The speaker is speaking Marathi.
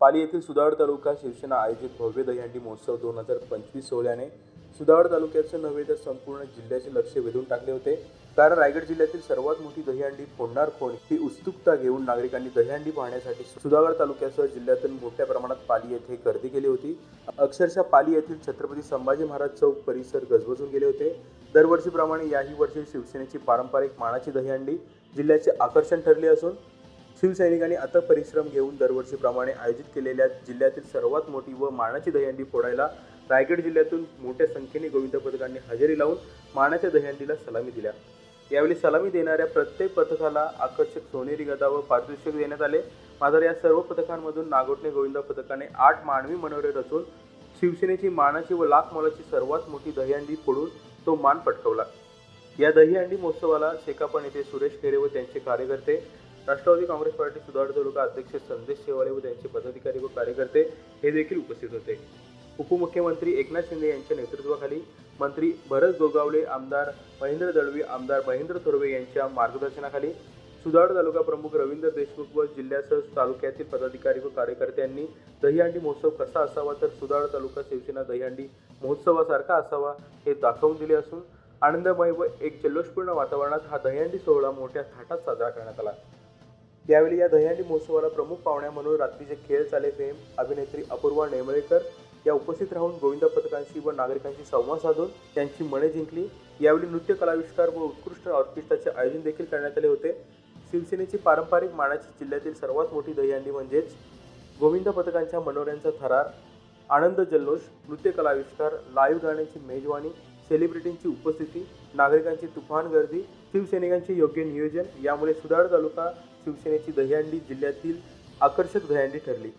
पाली येथील सुधागड तालुका शिवसेना आयोजित भव्य दहीहंडी महोत्सव दोन हजार पंचवीस सोहळ्याने सुदावड तालुक्याचं नव्हे तर संपूर्ण जिल्ह्याचे लक्ष वेधून टाकले होते. कारण रायगड जिल्ह्यातील सर्वात मोठी दहीहंडी फोडणार कोण ही उत्सुकता घेऊन नागरिकांनी दहीहंडी पाहण्यासाठी सुधागड तालुक्यासह जिल्ह्यातून मोठ्या प्रमाणात पाली येथे गर्दी केली होती. अक्षरशः पाली येथील छत्रपती संभाजी महाराज चौक परिसर गजबजून गेले होते. दरवर्षीप्रमाणे याही वर्षी शिवसेनेची पारंपरिक मानाची दहीहंडी जिल्ह्याचे आकर्षण ठरले असून शिवसैनिकांनी अथक परिश्रम घेऊन दरवर्षीप्रमाणे आयोजित केलेल्या जिल्ह्यातील सर्वात मोठी व मानाची दहीहंडी फोडायला रायगड जिल्ह्यातून मोठ्या संख्येने गोविंद पथकांनी हजेरी लावून मानाच्या दहीहंडीला सलामी दिल्या. यावेळी सलामी देणाऱ्या प्रत्येक पथकाला आकर्षक सोनेरी गदा व पारितोषिक देण्यात आले. मात्र या सर्व पथकांमधून नागोटणे गोविंद पथकाने आठ मानवी मनोरे रचून शिवसेनेची मानाची व लाख मोलाची सर्वात मोठी दहीहंडी फोडून तो मान पटकवला. या दहीहंडी महोत्सवाला शेकापण येथे सुरेश खेरे व त्यांचे कार्यकर्ते राष्ट्रवादी काँग्रेस पार्टी सुधार तालुका अध्यक्ष संदेश शेवाळे व त्यांचे पदाधिकारी व कार्यकर्ते हे देखील उपस्थित होते. उपमुख्यमंत्री एकनाथ शिंदे यांच्या नेतृत्वाखाली मंत्री भरत गोगावले आमदार महेंद्र दळवी आमदार महेंद्र थोरवे यांच्या मार्गदर्शनाखाली सुधाड तालुका प्रमुख रवींद्र देशमुख व जिल्ह्यासह तालुक्यातील पदाधिकारी व कार्यकर्त्यांनी दहीहंडी महोत्सव कसा असावा तर सुधाड तालुका शिवसेना दहीहंडी महोत्सवासारखा असावा हे दाखवून दिले असून आनंदमय व एक जल्लोषपूर्ण वातावरणात हा दहीहंडी सोहळा मोठ्या थाटात साजरा करण्यात आला. यावेळी या दह्यांडी महोत्सवाला प्रमुख पाहुण्या म्हणून रात्रीचे खेळ चाले फेम अभिनेत्री अपूर्वा नेमळेकर या उपस्थित राहून गोविंद पथकांशी व नागरिकांशी संवाद साधून त्यांची मने जिंकली. यावेळी नृत्य कलाविष्कार व उत्कृष्ट ऑर्केस्ट्राचे आयोजन देखील करण्यात आले होते. शिवसेनेची पारंपरिक मानाची जिल्ह्यातील सर्वात मोठी दहीहंडी म्हणजेच गोविंद पथकांच्या मनोऱ्यांचा थरार आनंद जल्लोष नृत्य कलाविष्कार लाईव्ह गाण्याची मेजवानी सेलिब्रिटींची उपस्थिती नागरिकांची तुफान गर्दी शिवसैनिकांचे योग्य नियोजन यामुळे सुधाड तालुका शिवसेनेची दहीहंडी जिल्ह्यातील आकर्षक दहीहंडी ठरली.